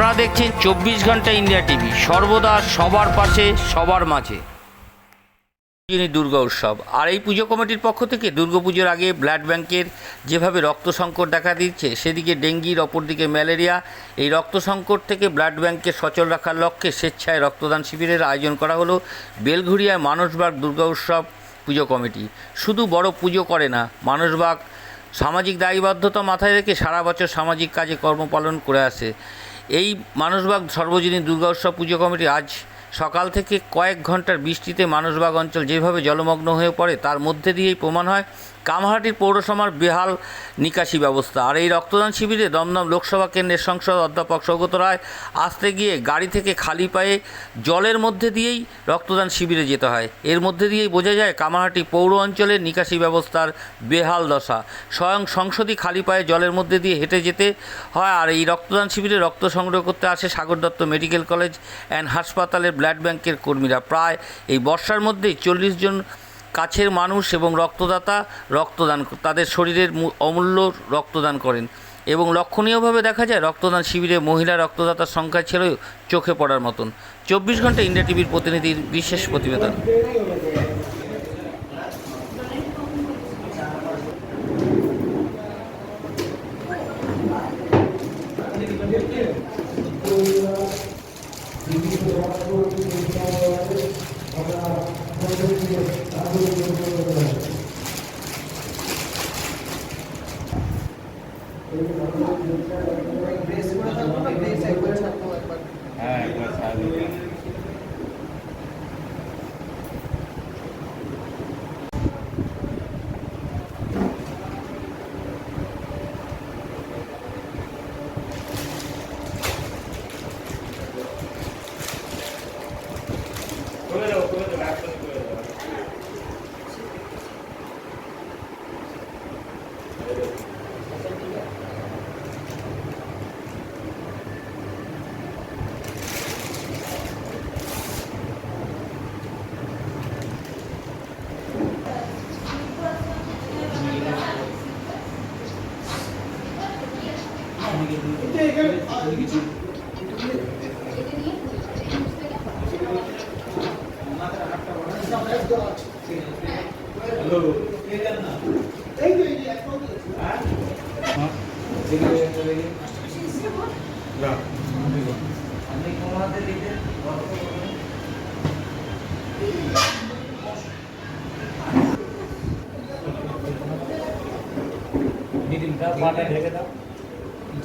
আপনারা দেখছেন চব্বিশ ঘণ্টা ইন্ডিয়া টিভি। সর্বদা সবার পাশে, সবার মাঝে। দুর্গা উৎসব। আর এই পুজো কমিটির পক্ষ থেকে দুর্গাপুজোর আগে ব্লাড ব্যাংকের যেভাবে রক্ত সংকট দেখা দিচ্ছে, সেদিকে ডেঙ্গির অপরদিকে ম্যালেরিয়া, এই রক্ত সংকট থেকে ব্লাড ব্যাংককে সচল রাখার লক্ষ্যে স্বেচ্ছায় রক্তদান শিবিরের আয়োজন করা হলো বেলঘুরিয়ায় মানসবাগ দুর্গা উৎসব পুজো কমিটি। শুধু বড় পুজো করে না, মানসবাগ সামাজিক দায়বদ্ধতা মাথায় রেখে সারা বছর সামাজিক কাজে কর্মপালন করে আসে। এই মানুষবাগ সর্বজনীন দুর্গা উৎসব পুজো কমিটি আজ সকাল থেকে কয়েক ঘণ্টার বৃষ্টিতে মানুষবাগ অঞ্চল যেভাবে জলমগ্ন হয়ে পড়ে, তার মধ্যে দিয়েই প্রমাণ হয়। কামহাটির পৌরসভার বেহাল নিকাশি ব্যবস্থা। আর এই রক্তদান শিবিরে দমদম লোকসভা কেন্দ্রের সংসদ অধ্যাপক সৌগত রায় আসতে গিয়ে গাড়ি থেকে খালি পায়ে জলের মধ্যে দিয়েই রক্তদান শিবিরে যেতে হয়। এর মধ্যে দিয়েই বোঝা যায় কামারহাটি পৌর অঞ্চলের নিকাশি ব্যবস্থার বেহাল দশা। স্বয়ং সংসদই খালি পায়ে জলের মধ্যে দিয়ে হেঁটে যেতে হয় আর এই রক্তদান শিবিরে রক্ত সংগ্রহ করতে আসে Sagar Dutta medical college and হাসপাতালের ব্লাড ব্যাংকের কর্মীরা। প্রায় এই বর্ষার মধ্যেই চল্লিশ জন কাছের মানুষ এবং রক্তদাতা রক্তদান তাদের শরীরের অমূল্য রক্তদান করেন। এবং লক্ষণীয়ভাবে দেখা যায়, রক্তদান শিবিরে মহিলা রক্তদাতার সংখ্যা ছিল চোখে পড়ার মতন। চব্বিশ ঘণ্টা ইন্ডিয়া টিভির প্রতিনিধির বিশেষ প্রতিবেদন। Thank you. এই মনি উঠে বার কর ওই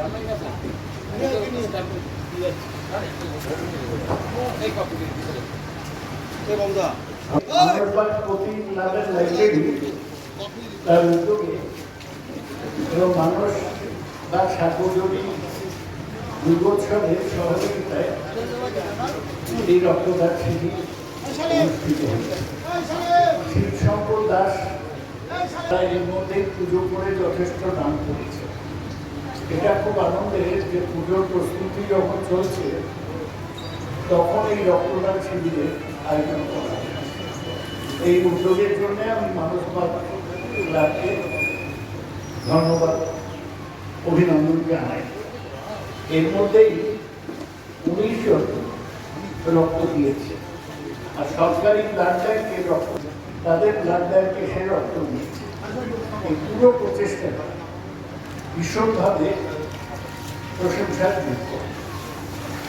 আমার কাছে এই কপি আহমেদাবাদ প্রতি ক্লাবের লাইব্রেরি তার উদ্যোগে এবং মানুষ তার সার্বজনীন দুর্গোৎসবের সহযোগিতায় এই রক্তদান শিবির অনুষ্ঠিত হয়েছে। শিব শঙ্কর দাস এর মধ্যে পুজো করে যথেষ্ট দান করেছে। এটা খুব আনন্দের যে পুজোর প্রস্তুতি যখন চলছে, তখন এই রক্তদান শিবিরের আয়োজন করা। এই উদ্যোগের জন্য আমি মানসবাদ ক্লাবকে ধন্যবাদ, অভিনন্দন জানাই। এর মধ্যেই উনিশ রক্ত দিয়েছে। আর সরকারি ব্লাড রক্ত তাদের ব্লাড ব্যাংকে সে রক্ত দিয়েছে এই পুরো প্রচেষ্টাটা ভীষণভাবে প্রশংসার যোগ্য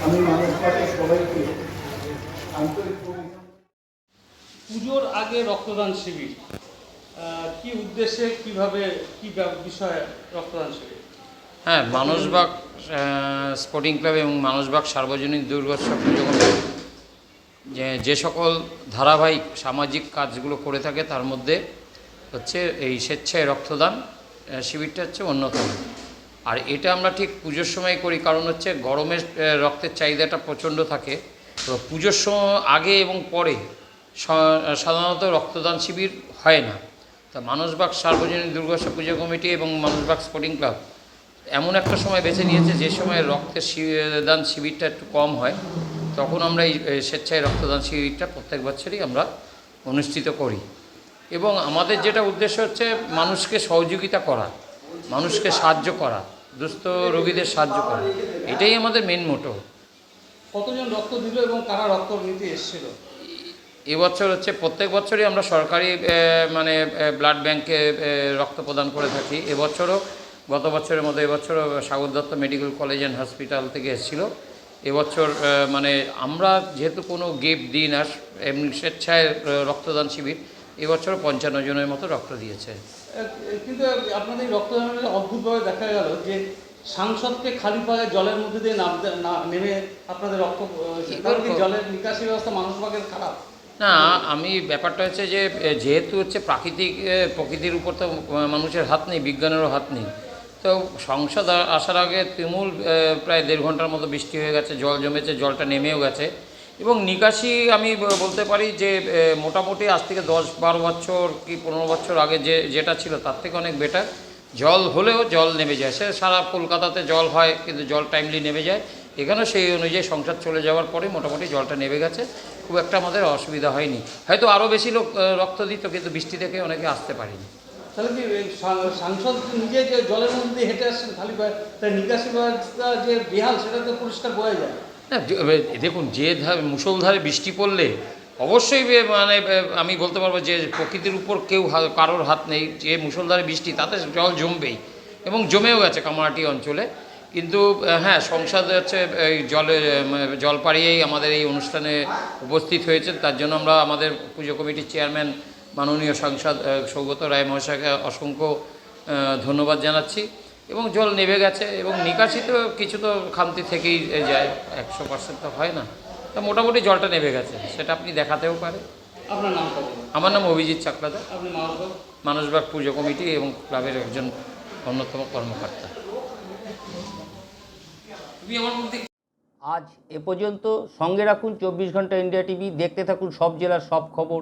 আমি মানসবাদের সবাইকে আন্তরিক পুজোর আগে রক্তদান শিবির কি উদ্দেশ্যে কীভাবে কি বিষয়ে রক্তদান শিবির? হ্যাঁ মানসবাগ স্পোর্টিং ক্লাব এবং মানসবাগ সার্বজনীন দুর্গোৎসব পুজো যে যে সকল ধারাবাহিক সামাজিক কাজগুলো করে থাকে, তার মধ্যে হচ্ছে এই স্বেচ্ছায় রক্তদান শিবিরটা হচ্ছে অন্যতম। আর এটা আমরা ঠিক পুজোর সময় করি, কারণ হচ্ছে গরমে রক্তের চাহিদাটা প্রচণ্ড থাকে। তো পুজোর সময় আগে এবং পরে সাধারণত রক্তদান শিবির হয় না। তা মানসবাগ সার্বজনীন দুর্গোৎসব পুজো কমিটি এবং মানসবাগ স্পোর্টিং ক্লাব এমন একটা সময় বেছে নিয়েছে, যে সময় রক্তের দান শিবিরটা একটু কম হয়। তখন আমরা এই স্বেচ্ছায় রক্তদান শিবিরটা প্রত্যেক বছরই আমরা অনুষ্ঠিত করি। এবং আমাদের যেটা উদ্দেশ্য হচ্ছে মানুষকে সহযোগিতা করা মানুষকে সাহায্য করা দুস্থ রোগীদের সাহায্য করা। এটাই আমাদের মেন মোটো কতজন রক্ত দিল এবং কারা রক্ত নিতে এসেছিল? এবছর হচ্ছে প্রত্যেক বছরই আমরা সরকারি মানে ব্লাড ব্যাংকে রক্ত প্রদান করে থাকি। এবছরও গত বছরের মতো এবছরও Sagar Dutta medical college and hospital থেকে এসেছিল। এবছর মানে আমরা যেহেতু কোনো গিফট দিই না এমনি স্বেচ্ছায় রক্তদান শিবির এবছর পঞ্চান্ন জনের মতো রক্ত দিয়েছে। কিন্তু আপনাদের রক্তদানের অদ্ভুতভাবে দেখা গেল যে সাংসদকে খালি পায়ে জলের মধ্যে দিয়ে নামতে না- নেমে আপনাদের রক্ত জলের নিকাশি ব্যবস্থা মানুষবাগের খারাপ? না আমি ব্যাপারটা হচ্ছে যে যেহেতু হচ্ছে প্রাকৃতিক প্রকৃতির উপর তো মানুষের হাত নেই বিজ্ঞানেরও হাত নেই। তো সংসদ আসার আগে তুমুল এ, প্রায় দেড় ঘণ্টার মতো বৃষ্টি হয়ে গেছে জল জমেছে জলটা নেমেও গেছে। এবং নিকাশি আমি বলতে পারি যে মোটামুটি আজ থেকে দশ বারো বছর কি পনেরো বছর আগে যে যেটা ছিল তার থেকে অনেক বেটার জল হলেও জল নেমে যায়। সে সারা কলকাতাতে জল হয় কিন্তু জল টাইমলি নেমে যায়। এখানেও সেই অনুযায়ী সংসার চলে যাওয়ার পরে মোটামুটি জলটা নেমে গেছে। খুব একটা আমাদের অসুবিধা হয়নি। হয়তো আরও বেশি লোক রক্ত দিত কিন্তু বৃষ্টি থেকে অনেকে আসতে পারেনি। তাহলে কি সাংসদ নিজে যে জলের মধ্যে হেঁটে আসছেন, খালি পায়ে তাই নিকাশি ব্যবস্থা যে বেহাল, সেটা তো পরিষ্কার বোঝা যায়। না দেখুন, যে ধারে মুষলধারে বৃষ্টি পড়লে অবশ্যই মানে আমি বলতে পারব যে প্রকৃতির উপর কেউ কারোর হাত নেই। যে মুষলধারে বৃষ্টি, তাতে জল জমবেই এবং জমেও গেছে কামারাটি অঞ্চলে। কিন্তু হ্যাঁ সংসদ হচ্ছে এই জলে জল পাড়িয়েই আমাদের এই অনুষ্ঠানে উপস্থিত হয়েছে। তার জন্য আমরা আমাদের পুজো কমিটির চেয়ারম্যান মাননীয় সাংসদ সৌগত রায় মহাশয়কে অসংখ্য ধন্যবাদ জানাচ্ছি। এবং জল নেমে গেছে এবং নিকাশি তো কিছু তো খামতি থেকেই যায় একশো পার্সেন্ট তো হয় না। তা মোটামুটি জলটা নেমে গেছে সেটা আপনি দেখাতেও পারে আপনার বলুন আমার নাম অভিজিৎ চাকলাদা আপনি মানুষবাগ মানসবাগ পুজো কমিটি এবং ক্লাবের একজন অন্যতম কর্মকর্তা। আজ এ পর্যন্ত সঙ্গে রাখুন চব্বিশ ঘণ্টা ইন্ডিয়া টিভি দেখতে থাকুন সব জেলার সব খবর।